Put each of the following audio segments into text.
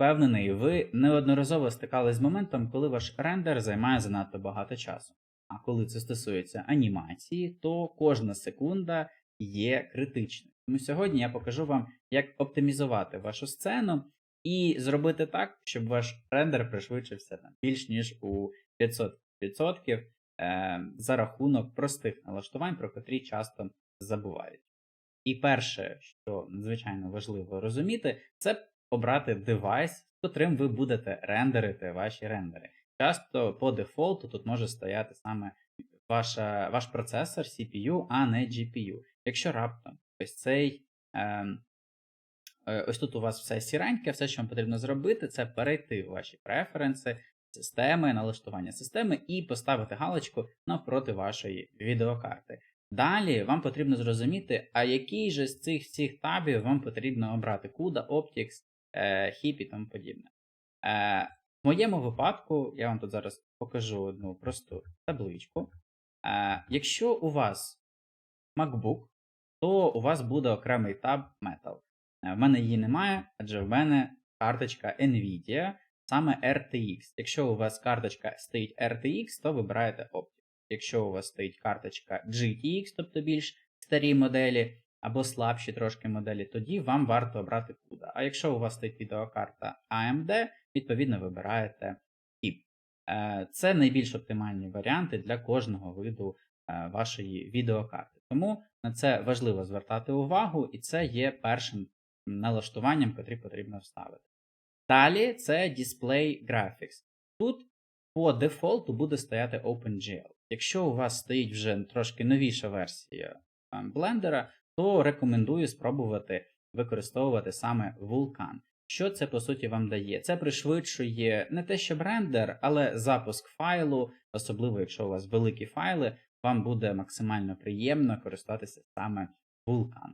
Впевнений, ви неодноразово стикались з моментом, коли ваш рендер займає занадто багато часу. А коли це стосується анімації, то кожна секунда є критичною. Тому сьогодні я покажу вам, як оптимізувати вашу сцену і зробити так, щоб ваш рендер пришвидшився там, більш ніж у 500% е, за рахунок простих налаштувань, про котрі часто забувають. І перше, що надзвичайно важливо розуміти, це обрати девайс, з котрим ви будете рендерити ваші рендери. Часто по дефолту тут може стояти саме ваша, ваш процесор CPU, а не GPU. Якщо раптом ось цей. Е, е, ось тут у вас все сіреньке, все, що вам потрібно зробити, це перейти в ваші преференси, системи, налаштування системи і поставити галочку навпроти вашої відеокарти. Далі вам потрібно зрозуміти, а який же з цих всіх табів вам потрібно обрати CUDA, Optix, е, HIP і тому подібне. Е, в моєму випадку, я вам тут зараз покажу одну просту табличку. Е, якщо у вас MacBook, то у вас буде окремий таб Metal. Е, В мене її немає, адже в мене карточка Nvidia, саме RTX. Якщо у вас карточка стоїть RTX, то вибираєте Optix. Якщо у вас стоїть карточка GTX, тобто більш старі моделі, або слабші трошки моделі, тоді вам варто обрати CUDA. А якщо у вас стоїть відеокарта AMD, відповідно вибираєте HIP. Е, Це найбільш оптимальні варіанти для кожного виду е, вашої відеокарти. Тому на це важливо звертати увагу, і це є першим налаштуванням, яке потрібно вставити. Далі це Display Graphics. Тут по дефолту буде стояти OpenGL. Якщо у вас стоїть вже трошки новіша версія блендера, то рекомендую спробувати використовувати саме Vulkan. Що це по суті вам дає? Це пришвидшує не те, що брендер, але запуск файлу, особливо якщо у вас великі файли, вам буде максимально приємно користуватися саме Vulkan.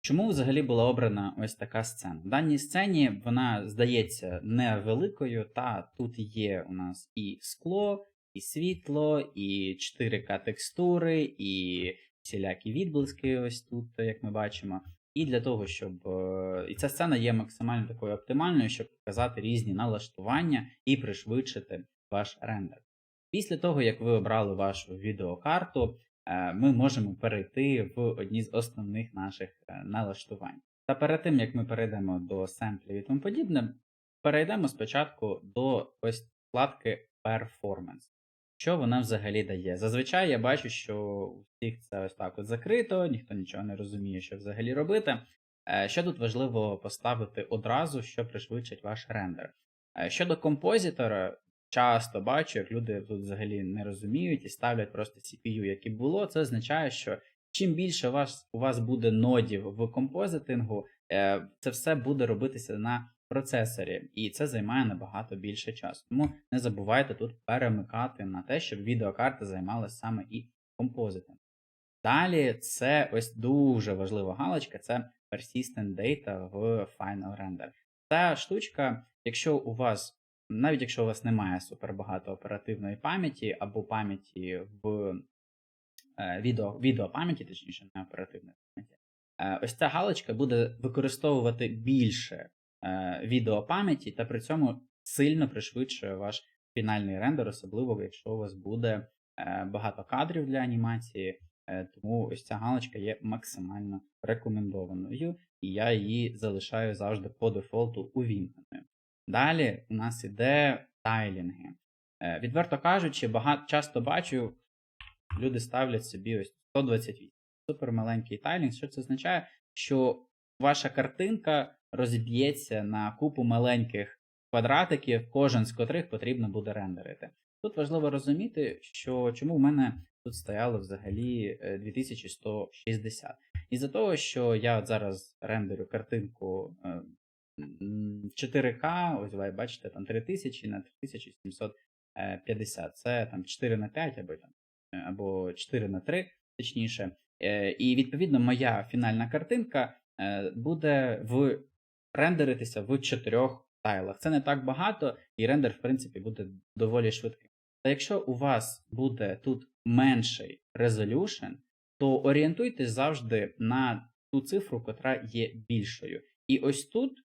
Чому взагалі була обрана ось така сцена? В даній сцені вона здається невеликою, та тут є у нас і скло, і світло, і 4К текстури, і всілякі відблиски, ось тут, як ми бачимо. І для того, щоб. е, І ця сцена є максимально такою оптимальною, щоб показати різні налаштування і пришвидшити ваш рендер. Після того, як ви обрали вашу відеокарту, е, ми можемо перейти в одні з основних наших е, налаштувань. Та перед тим, як ми перейдемо до семплів і тому подібне, перейдемо спочатку до ось вкладки Performance. Що вона взагалі дає? Зазвичай я бачу, що у всіх це ось так от закрито, ніхто нічого не розуміє, що взагалі робити. Е, Що тут важливо поставити одразу, що пришвидшить ваш рендер. Е, Щодо композитора, часто бачу, як люди тут взагалі не розуміють і ставлять просто CPU, як і було. Це означає, що чим більше у вас, у вас буде нодів в композитингу, е, це все буде робитися на процесорі, і це займає набагато більше часу. Тому не забувайте тут перемикати на те, щоб відеокарта займалася саме і композитом. Далі це ось дуже важлива галочка це Persistent Data в Final Render. Ця штучка, якщо у вас, навіть якщо у вас немає супербагато оперативної пам'яті або пам'яті в е, відео, відеопам'яті, точніше, не оперативної пам'яті, е, ось ця галочка буде використовувати більше відеопам'яті та при цьому сильно пришвидшує ваш фінальний рендер, особливо якщо у вас буде е, багато кадрів для анімації. Е, Тому ось ця галочка є максимально рекомендованою, і я її залишаю завжди по дефолту увімкненою. Далі у нас іде тайлінги. Е, Відверто кажучи, багато часто бачу, люди ставлять собі ось 128. Супер маленький тайлінг. Що це означає? Що ваша картинка розіб'ється на купу маленьких квадратиків, кожен з котрих потрібно буде рендерити. Тут важливо розуміти, що чому в мене тут стояло взагалі е, 2160. Із-за того, що я от зараз рендерю картинку е, 4К, ось ви бачите, там 3000 на 3750. Це там 4 на 5 або, там, е, або 4 на 3, точніше. Е, І відповідно моя фінальна картинка е, буде в рендеритися в чотирьох тайлах. Це не так багато, і рендер, в принципі, буде доволі швидким. Та якщо у вас буде тут менший resolution, то орієнтуйтесь завжди на ту цифру, котра є більшою. І ось тут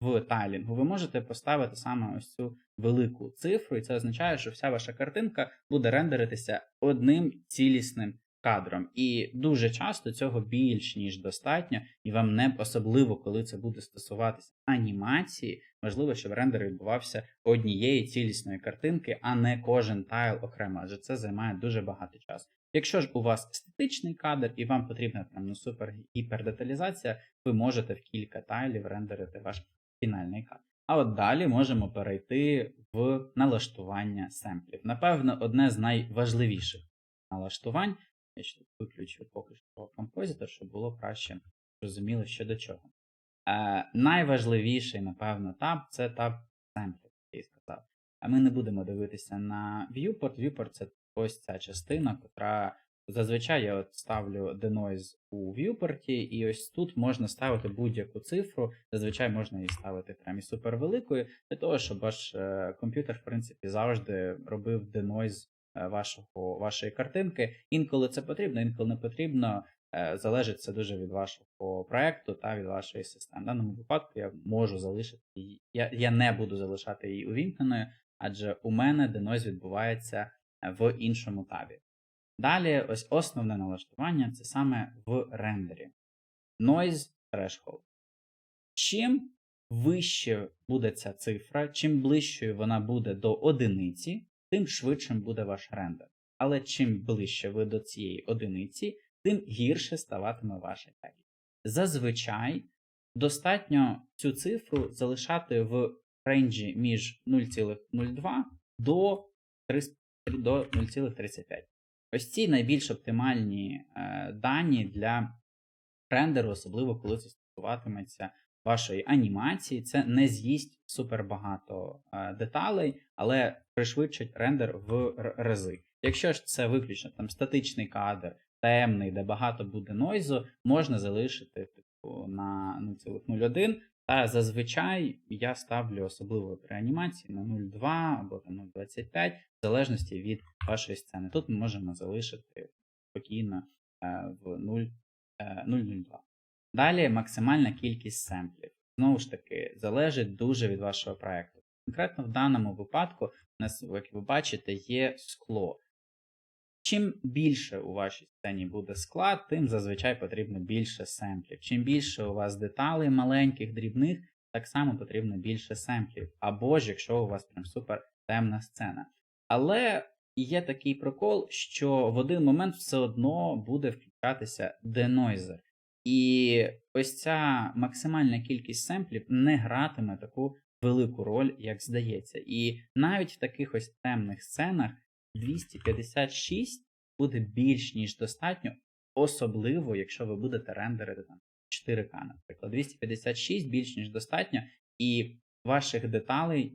в тайлінгу, ви можете поставити саме ось цю велику цифру, і це означає, що вся ваша картинка буде рендеритися одним цілісним кадром. І дуже часто цього більш ніж достатньо, і вам не особливо, коли це буде стосуватися анімації, важливо, щоб рендер відбувався однієї цілісної картинки, а не кожен тайл окремо, адже це займає дуже багато часу. Якщо ж у вас статичний кадр і вам потрібна там ну, супер гіпердеталізація, ви можете в кілька тайлів рендерити ваш фінальний кадр. А от далі можемо перейти в налаштування семплів. Напевно, одне з найважливіших налаштувань. Я ще виключу поки що композитор, щоб було краще зрозуміло, що до чого. Е, найважливіший, напевно, таб це таб семплів, як я і сказав. А ми не будемо дивитися на viewport. Viewport це ось ця частина, котра зазвичай я от ставлю denoise у viewport, і ось тут можна ставити будь-яку цифру. Зазвичай можна її ставити прям і супервеликою, для того, щоб ваш е, комп'ютер, в принципі, завжди робив denoise вашого, вашої картинки. Інколи це потрібно, інколи не потрібно. Е, Залежить це дуже від вашого проекту та від вашої системи. В даному випадку я можу залишити її. Я, я не буду залишати її увімкненою, адже у мене denoise відбувається е, в іншому табі. Далі, ось основне налаштування це саме в рендері. Noise threshold. Чим вище буде ця цифра, чим ближчою вона буде до одиниці, тим швидшим буде ваш рендер. Але чим ближче ви до цієї одиниці, тим гірше ставатиме ваша якість. Зазвичай достатньо цю цифру залишати в рейнджі між 0,02 до 3 до 0,35. Ось ці найбільш оптимальні е, дані для рендеру, особливо коли це стосуватиметься вашої анімації. Це не з'їсть супер багато е, деталей, але пришвидшить рендер в рази. Якщо ж це виключно там статичний кадр, темний, де багато буде нойзу, можна залишити типу, на 0,01. Та зазвичай я ставлю особливо при анімації на 0,2 або там 0,25, в залежності від вашої сцени. Тут ми можемо залишити спокійно е, в 0, е, 0,02. Далі максимальна кількість семплів. Знову ж таки, залежить дуже від вашого проекту. Конкретно в даному випадку, у нас, як ви бачите, є скло. Чим більше у вашій сцені буде скла, тим зазвичай потрібно більше семплів. Чим більше у вас деталей маленьких, дрібних, так само потрібно більше семплів. Або ж якщо у вас прям супер темна сцена. Але є такий прикол, що в один момент все одно буде включатися денойзер. І ось ця максимальна кількість семплів не гратиме таку велику роль, як здається. І навіть в таких ось темних сценах 256 буде більш ніж достатньо, особливо, якщо ви будете рендерити там 4К, наприклад. 256 більш ніж достатньо, і ваших деталей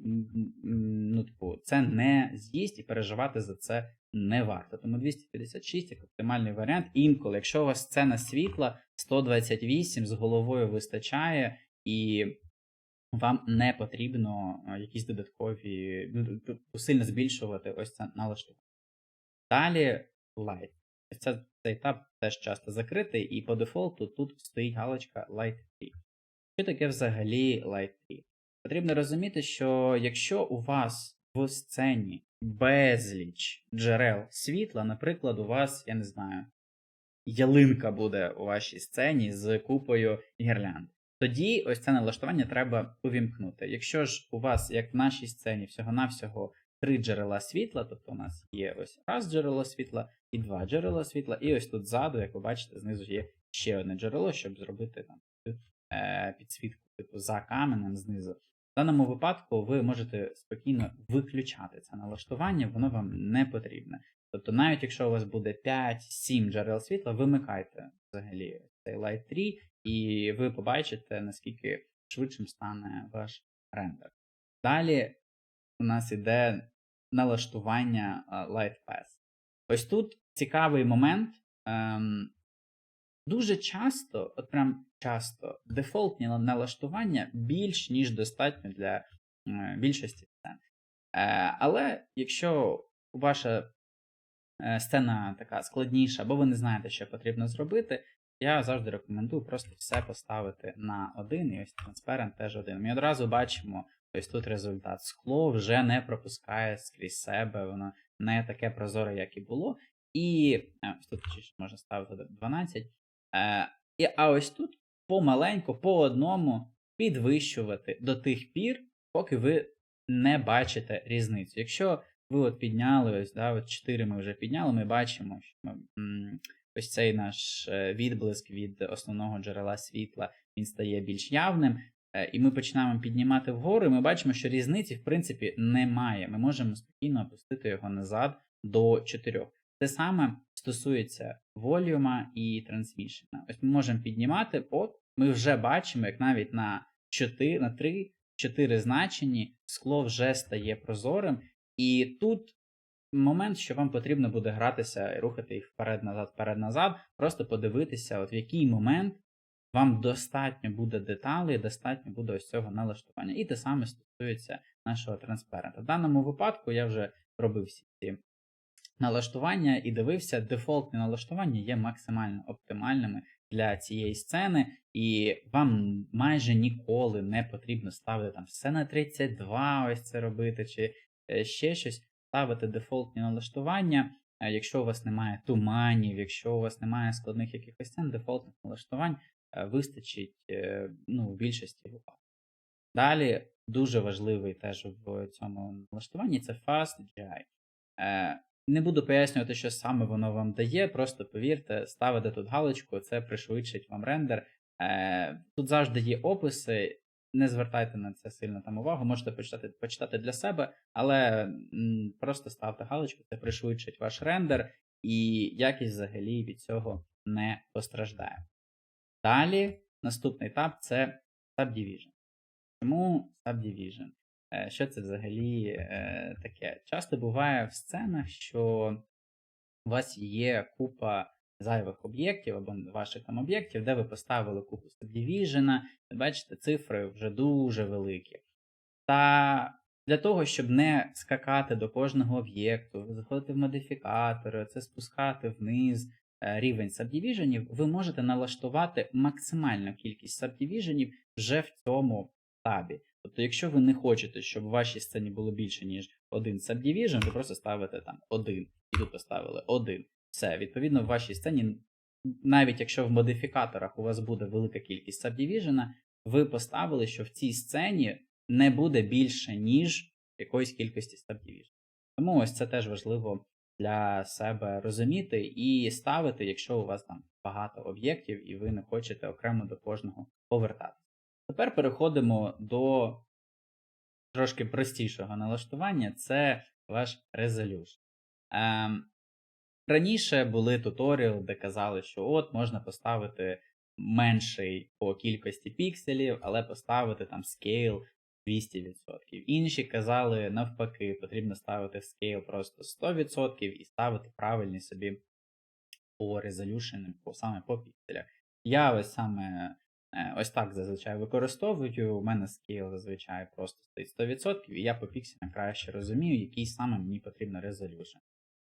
ну, типу, це не з'їсть і переживати за це не варто. Тому 256 як оптимальний варіант. Інколи, якщо у вас сцена світла, 128 з головою вистачає, і вам не потрібно якісь додаткові сильно збільшувати ось це налаштування. Далі Light. Ця, цей етап теж часто закритий, і по дефолту тут стоїть галочка Light 3. Що таке взагалі Light 3? Потрібно розуміти, що якщо у вас в сцені безліч джерел світла, наприклад, у вас, я не знаю, ялинка буде у вашій сцені з купою гірлянд. Тоді ось це налаштування треба увімкнути. Якщо ж у вас, як в нашій сцені, всього-навсього три джерела світла, тобто у нас є ось раз джерело світла і два джерела світла, і ось тут ззаду, як ви бачите, знизу є ще одне джерело, щоб зробити там е, підсвітку типу за каменем знизу. В даному випадку ви можете спокійно виключати це налаштування, воно вам не потрібне. Тобто, навіть якщо у вас буде 5-7 джерел світла, вимикайте взагалі цей Light 3, і ви побачите, наскільки швидшим стане ваш рендер. Далі у нас іде налаштування Light Path. Ось тут цікавий момент. Ем, Дуже часто, от прям часто, дефолтні налаштування більш ніж достатньо для е, більшості сцен. Е, але якщо ваша е, сцена така складніша, або ви не знаєте, що потрібно зробити, я завжди рекомендую просто все поставити на один, і ось транспарент теж один. Ми одразу бачимо, ось тут результат. Скло вже не пропускає скрізь себе, воно не таке прозоре, як і було. І е, ось тут ще можна ставити 12. І, а ось тут помаленьку, по одному підвищувати до тих пір, поки ви не бачите різницю. Якщо ви от підняли, ось, да, от 4 ми вже підняли, ми бачимо, що ми, ось цей наш е, відблиск від основного джерела світла він стає більш явним. Е, І ми починаємо піднімати вгору, і ми бачимо, що різниці, в принципі, немає. Ми можемо спокійно опустити його назад до 4. Те саме стосується волюма і трансмішена. Ось ми можемо піднімати, от ми вже бачимо, як навіть на 4, на 3, 4 значенні скло вже стає прозорим. І тут момент, що вам потрібно буде гратися і рухати їх вперед-назад, вперед-назад, просто подивитися, от в який момент вам достатньо буде деталей, достатньо буде ось цього налаштування. І те саме стосується нашого транспарента. В даному випадку я вже робив всі ці налаштування і дивився, дефолтні налаштування є максимально оптимальними для цієї сцени, і вам майже ніколи не потрібно ставити там все на 32, ось це робити, чи е, ще щось. Ставити дефолтні налаштування. Якщо у вас немає туманів, якщо у вас немає складних якихось сцен, дефолтних налаштувань е, вистачить е, ну, в більшості випадків. Далі дуже важливий теж в цьому налаштуванні це Fast GI. Не буду пояснювати, що саме воно вам дає, просто повірте, ставите тут галочку, це пришвидшить вам рендер. Е, Тут завжди є описи, не звертайте на це сильно там увагу, можете почитати, почитати для себе, але просто ставте галочку, це пришвидшить ваш рендер, і якість взагалі від цього не постраждає. Далі, наступний етап це Subdivision. Чому Subdivision? Е, Що це взагалі е, таке? Часто буває в сценах, що у вас є купа зайвих об'єктів або ваших там об'єктів, де ви поставили купу Subdivision, бачите, цифри вже дуже великі. Та для того, щоб не скакати до кожного об'єкту, заходити в модифікатори, це спускати вниз е, рівень сабдівіженів, ви можете налаштувати максимальну кількість сабдівіженів вже в цьому табі. Тобто, якщо ви не хочете, щоб у вашій сцені було більше, ніж один subdivision, ви просто ставите там один, і тут поставили один. Все, відповідно, в вашій сцені, навіть якщо в модифікаторах у вас буде велика кількість subdivision, ви поставили, що в цій сцені не буде більше, ніж якоїсь кількості subdivision. Тому ось це теж важливо для себе розуміти і ставити, якщо у вас там багато об'єктів, і ви не хочете окремо до кожного повертатися. Тепер переходимо до трошки простішого налаштування це ваш Resolution. Ем, раніше були туторіали, де казали, що от можна поставити менший по кількості пікселів, але поставити там scale 200%. Інші казали навпаки, потрібно ставити scale просто 100% і ставити правильні собі по resolution, по, саме по пікселях. Я ось саме ось так зазвичай використовую. У мене scale зазвичай просто стоїть 100%, і я по пікселям краще розумію, який саме мені потрібен resolution.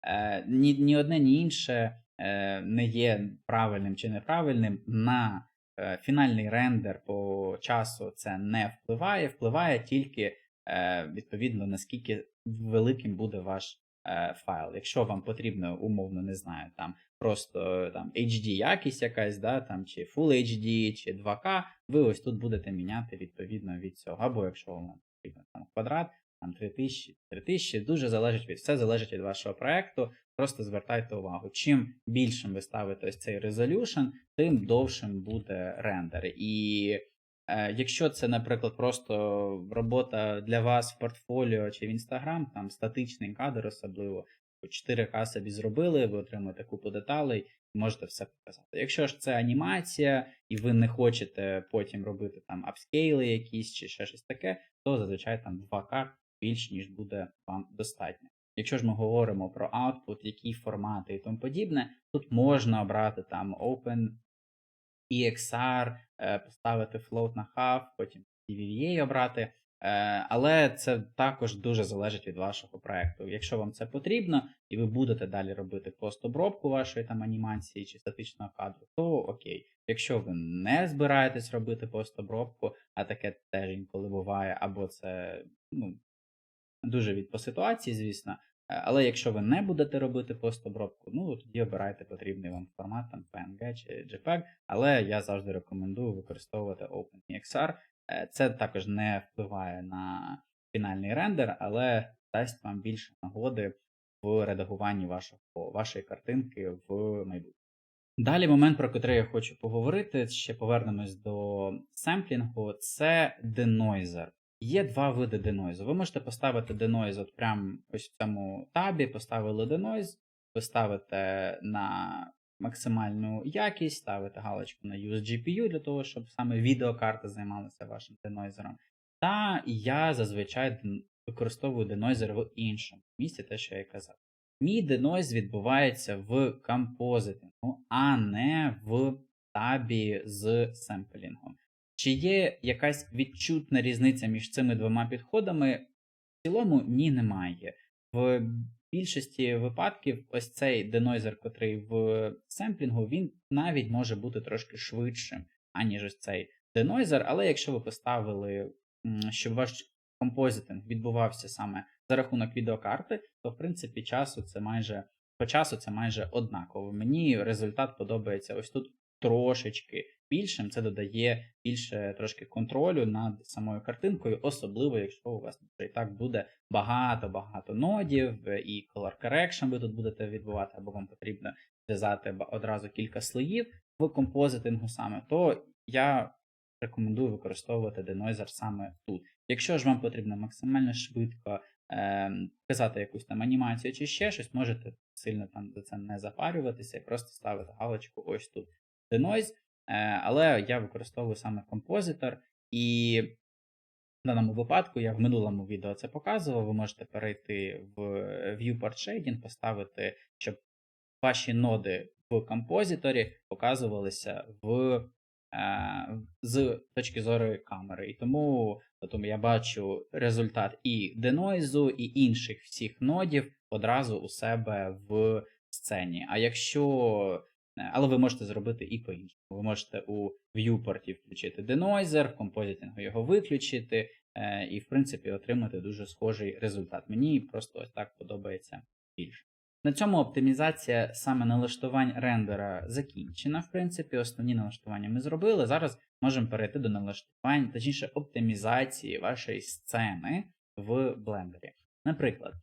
Е, ні, ні одне, ні інше е, не є правильним чи неправильним. На е, фінальний рендер по часу це не впливає, впливає тільки е, відповідно наскільки великим буде ваш е, файл. Якщо вам потрібно, умовно, не знаю, там просто там HD якість якась, да, там, чи Full HD, чи 2К, ви ось тут будете міняти відповідно від цього. Або якщо вам потрібно там квадрат, там 3000, 3000, дуже залежить від все залежить від вашого проекту. Просто звертайте увагу. Чим більшим ви ставите ось цей resolution, тим довшим буде рендер. І е, якщо це, наприклад, просто робота для вас в портфоліо чи в Instagram, там статичний кадр особливо, 4К собі зробили, ви отримаєте купу деталей, і можете все показати. Якщо ж це анімація, і ви не хочете потім робити там апскейли якісь чи ще щось таке, то зазвичай там 2К більш ніж буде вам достатньо. Якщо ж ми говоримо про output, які формати і тому подібне, тут можна обрати там Open EXR, е, поставити float на half, потім DVVA обрати. Е, але це також дуже залежить від вашого проекту. Якщо вам це потрібно, і ви будете далі робити постобробку вашої там анімації чи статичного кадру, то окей. Якщо ви не збираєтесь робити постобробку, а таке теж інколи буває, або це ну, дуже від по ситуації, звісно. Е, Але якщо ви не будете робити постобробку, ну тоді обирайте потрібний вам формат, там PNG чи JPEG, але я завжди рекомендую використовувати OpenEXR. Е, Це також не впливає на фінальний рендер, але дасть вам більше нагоди в редагуванні вашого, вашої картинки в майбутньому. Далі момент, про який я хочу поговорити, ще повернемось до семплінгу, це денойзер. Є два види денойзу. Ви можете поставити денойз от прямо ось в цьому табі, поставили денойз, ви ставите на максимальну якість, ставите галочку на Use GPU для того, щоб саме відеокарта займалася вашим денойзером. Та я зазвичай використовую денойзер в іншому місці, те, що я казав. Мій денойз відбувається в композитингу, а не в табі з семплінгом. Чи є якась відчутна різниця між цими двома підходами? В цілому ні, немає. В більшості випадків ось цей денойзер, котрий в семплінгу, він навіть може бути трошки швидшим, аніж ось цей денойзер. Але якщо ви поставили, щоб ваш композитинг відбувався саме за рахунок відеокарти, то в принципі часу це майже по часу це майже однаково. Мені результат подобається ось тут трошечки більшим. Це додає більше трошки контролю над самою картинкою, особливо якщо у вас і так буде багато-багато нодів, і color correction ви тут будете відбувати, або вам потрібно зв'язати одразу кілька слоїв в композитингу саме, то я рекомендую використовувати денойзер саме тут. Якщо ж вам потрібно максимально швидко е, показати якусь там анімацію чи ще щось, можете сильно там за це не запарюватися і просто ставити галочку ось тут denoise, е, але я використовую саме композитор, і в даному випадку я в минулому відео це показував. Ви можете перейти в Viewport Shading, поставити, щоб ваші ноди в композиторі показувалися в, е, з точки зору камери. І тому, тому я бачу результат і денойзу, і інших всіх нодів одразу у себе в сцені. А якщо. Е, Але ви можете зробити і по-іншому. Ви можете у viewport включити денойзер, в композитингу його виключити, е, і, в принципі, отримати дуже схожий результат. Мені просто ось так подобається більше. На цьому оптимізація саме налаштувань рендера закінчена. В принципі, основні налаштування ми зробили. Зараз можемо перейти до налаштувань, точніше, оптимізації вашої сцени в блендері. Наприклад,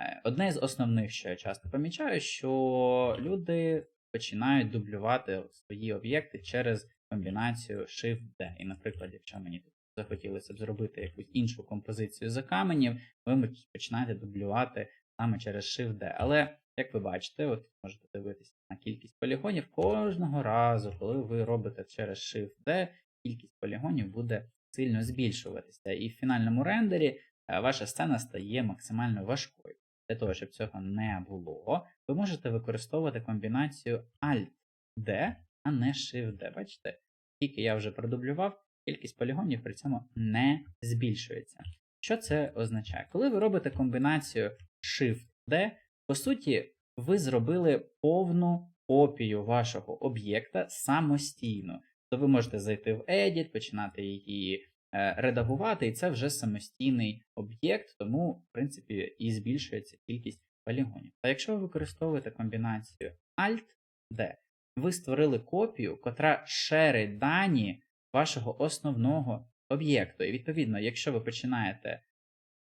е, одне з основних, що я часто помічаю, що люди починають дублювати свої об'єкти через комбінацію Shift-D. І, наприклад, якщо мені захотілося б зробити якусь іншу композицію за каменів, ви починаєте дублювати саме через Shift-D. Але, як ви бачите, от можете дивитися на кількість полігонів, кожного разу, коли ви робите через Shift-D, кількість полігонів буде сильно збільшуватися. І в фінальному рендері е, ваша сцена стає максимально важкою. Для того, щоб цього не було, ви можете використовувати комбінацію Alt-D, а не Shift-D. Бачите, тільки я вже продублював, кількість полігонів при цьому не збільшується. Що це означає? Коли ви робите комбінацію Shift-D, по суті, ви зробили повну копію вашого об'єкта самостійно. То ви можете зайти в Edit, починати її редагувати, і це вже самостійний об'єкт, тому, в принципі, і збільшується кількість полігонів. А якщо ви використовуєте комбінацію Alt-D, ви створили копію, котра шерить дані вашого основного об'єкту. І відповідно, якщо ви починаєте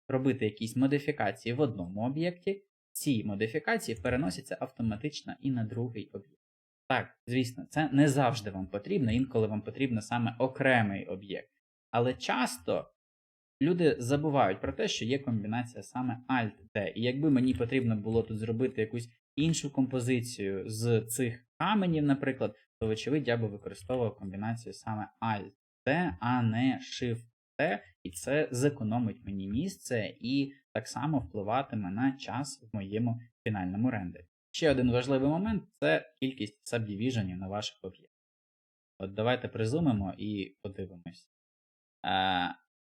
робити якісь модифікації в одному об'єкті, ці модифікації переносяться автоматично і на другий об'єкт. Так, звісно, це не завжди вам потрібно, інколи вам потрібно саме окремий об'єкт. Але часто люди забувають про те, що є комбінація саме Alt-D. І якби мені потрібно було тут зробити якусь іншу композицію з цих каменів, наприклад, то, вочевидь, я би використовував комбінацію саме Alt-D, а не Shift-D, і це зекономить мені місце і так само впливатиме на час в моєму фінальному рендері. Ще один важливий момент це кількість subdivisionів на ваших об'єктах. От давайте призумимо і подивимось.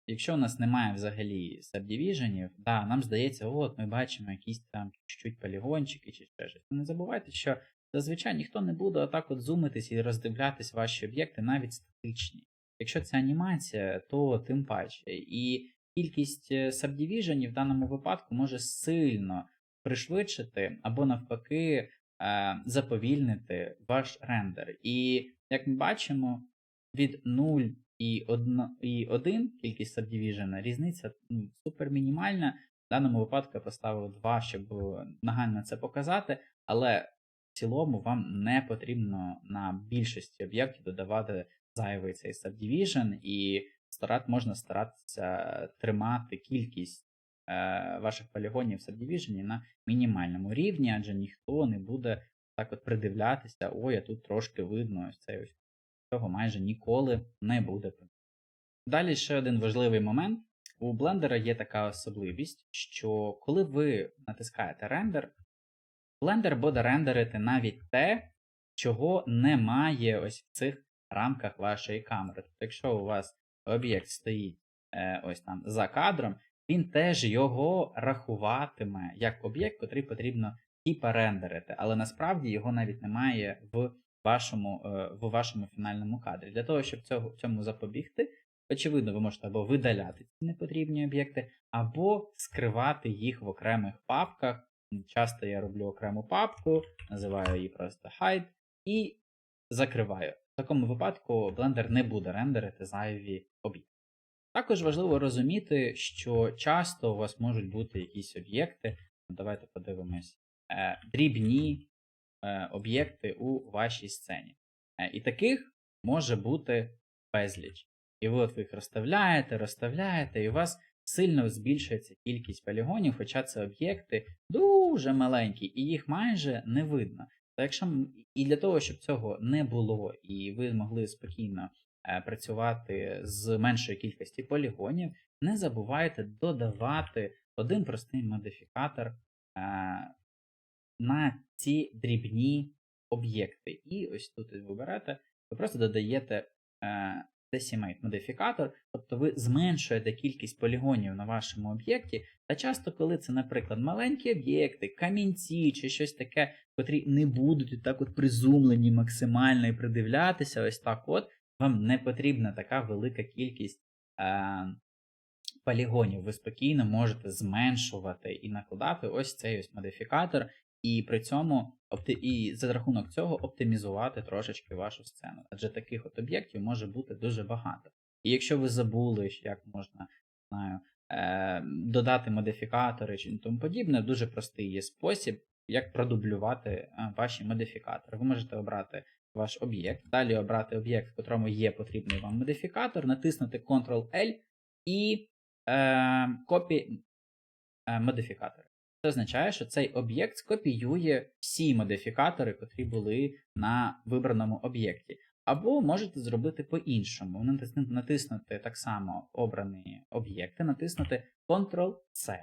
Якщо у нас немає взагалі сабдивіженів, да, нам здається, от ми бачимо якісь там чуть-чуть полігончики чи ще щось. Не забувайте, що зазвичай ніхто не буде отак от зумитись і роздивлятись ваші об'єкти, навіть статичні. Якщо це анімація, то тим паче. І кількість е, сабдивіженів в даному випадку може сильно пришвидшити або навпаки е, заповільнити ваш рендер. І як ми бачимо, від 0 і 1, і 1 кількість сабдивіжена, різниця ну, супер мінімальна. В даному випадку я поставив 2, щоб нагально це показати, але в цілому вам не потрібно на більшості об'єктів додавати зайвий цей subdivision, і старат, можна старатися тримати кількість е, ваших полігонів в subdivision на мінімальному рівні, адже ніхто не буде так от придивлятися, ой, а тут трошки видно ось цей ось. Цього майже ніколи не буде. Далі ще один важливий момент. У блендера є така особливість, що коли ви натискаєте рендер, блендер буде рендерити навіть те, чого немає ось в цих рамках вашої камери. Тобто, якщо у вас об'єкт стоїть е, ось там за кадром, він теж його рахуватиме як об'єкт, котрий потрібно типа рендерити, але насправді його навіть немає в вашому, е, в вашому фінальному кадрі. Для того, щоб цього, цьому запобігти, очевидно, ви можете або видаляти ці непотрібні об'єкти, або скривати їх в окремих папках. Часто я роблю окрему папку, називаю її просто hide і закриваю. В такому випадку Blender не буде рендерити зайві об'єкти. Також важливо розуміти, що часто у вас можуть бути якісь об'єкти. Давайте подивимось, е, дрібні об'єкти у вашій сцені. Е, І таких може бути безліч. І ви от ви їх розставляєте, розставляєте, і у вас сильно збільшується кількість полігонів, хоча це об'єкти дуже маленькі, і їх майже не видно. Та якщо і для того, щоб цього не було, і ви могли спокійно е, працювати з меншої кількості полігонів, не забувайте додавати один простий модифікатор е, на ці дрібні об'єкти. І ось тут ви берете, ви просто додаєте е, Decimate модифікатор, тобто ви зменшуєте кількість полігонів на вашому об'єкті. Та часто, коли це, наприклад, маленькі об'єкти, камінці чи щось таке, котрі не будуть так от призумлені максимально і придивлятися, ось так от, вам не потрібна така велика кількість е, полігонів. Ви спокійно можете зменшувати і накладати ось цей ось модифікатор, і при цьому і за рахунок цього оптимізувати трошечки вашу сцену. Адже таких от об'єктів може бути дуже багато. І якщо ви забули, як можна знаю, е... додати модифікатори чи тому подібне, дуже простий є спосіб, як продублювати е, ваші модифікатори. Ви можете обрати ваш об'єкт, далі обрати об'єкт, в котрому є потрібний вам модифікатор, натиснути Ctrl-L і е, копі е, модифікатори. Це означає, що цей об'єкт скопіює всі модифікатори, котрі були на вибраному об'єкті. Або можете зробити по-іншому. Натиснути так само обрані об'єкти, натиснути Ctrl-C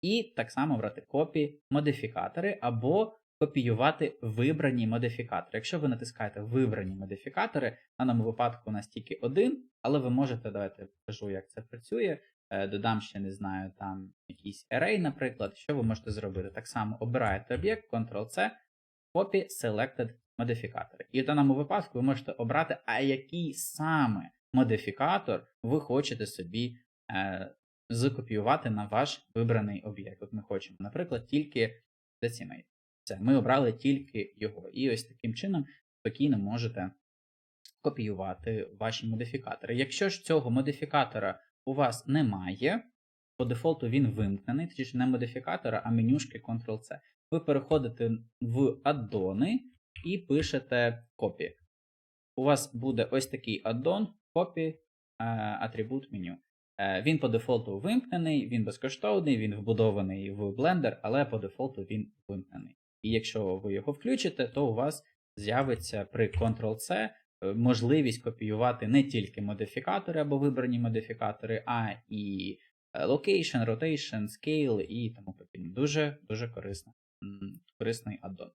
і так само обрати копі модифікатори, або копіювати вибрані модифікатори. Якщо ви натискаєте вибрані модифікатори, в даному випадку у нас тільки один, але ви можете, давайте покажу, як це працює. Е, Додам ще, не знаю, там якийсь array, наприклад. Що ви можете зробити? Так само обираєте об'єкт, Ctrl-C, Copy Selected модифікатори. І в даному випадку ви можете обрати, а який саме модифікатор ви хочете собі е, закопіювати на ваш вибраний об'єкт. От ми хочемо, наприклад, тільки Decimate. Це ми обрали тільки його. І ось таким чином спокійно можете копіювати ваші модифікатори. Якщо ж цього модифікатора у вас немає, по дефолту він вимкнений, точніше не модифікатора, а менюшки Ctrl-C. Ви переходите в аддони і пишете copy. У вас буде ось такий аддон copy атрибут меню. Е, Він по дефолту вимкнений, він безкоштовний, він вбудований в Blender, але по дефолту він вимкнений. І якщо ви його включите, то у вас з'явиться при Ctrl-C е, можливість копіювати не тільки модифікатори або вибрані модифікатори, а і е, location, rotation, scale і тому подібне. Дуже дуже корисна, корисний аддон.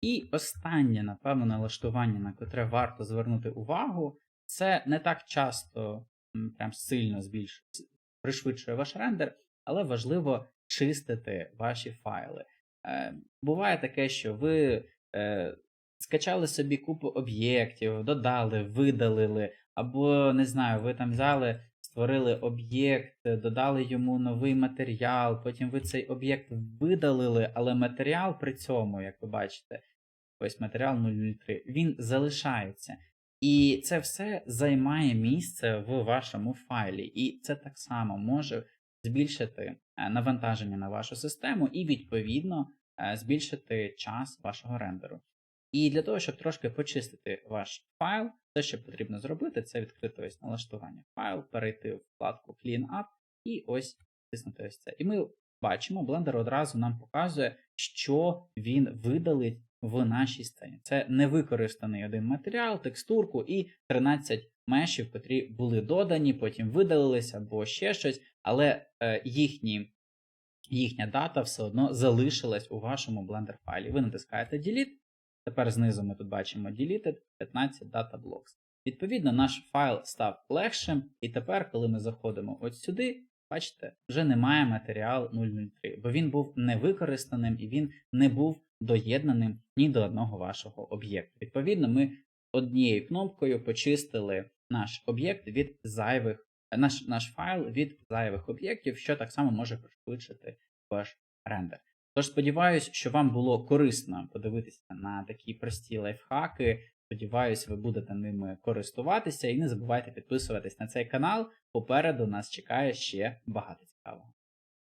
І останнє, напевно, налаштування, на котре варто звернути увагу, це не так часто прям сильно збільшує, пришвидшує ваш рендер, але важливо чистити ваші файли. Е, буває таке, що ви е, скачали собі купу об'єктів, додали, видалили, або не знаю, ви там взяли, створили об'єкт, додали йому новий матеріал, потім ви цей об'єкт видалили, але матеріал при цьому, як ви бачите, ось матеріал 003, він залишається. І це все займає місце в вашому файлі, і це так само може збільшити е, навантаження на вашу систему і, відповідно, е, збільшити час вашого рендеру. І для того, щоб трошки почистити ваш файл, все, що потрібно зробити, це відкрити ось налаштування файл, перейти в вкладку Clean Up і ось тиснути ось це. І ми бачимо, Blender одразу нам показує, що він видалить в нашій сцені. Це невикористаний один матеріал, текстурку і 13 мешів, котрі були додані, потім видалилися або ще щось, але е, їхні, їхня дата все одно залишилась у вашому Blender файлі. Ви натискаєте Delete. Тепер знизу ми тут бачимо Deleted 15 Data Blocks. Відповідно, наш файл став легшим, і тепер, коли ми заходимо от сюди, бачите, вже немає матеріал 003, бо він був невикористаним і він не був доєднаним ні до одного вашого об'єкту. Відповідно, ми однією кнопкою почистили наш об'єкт від зайвих, наш, наш файл від зайвих об'єктів, що так само може пришвидшити ваш рендер. Тож сподіваюся, що вам було корисно подивитися на такі прості лайфхаки. Сподіваюсь, ви будете ними користуватися і не забувайте підписуватись на цей канал. Попереду нас чекає ще багато цікавого.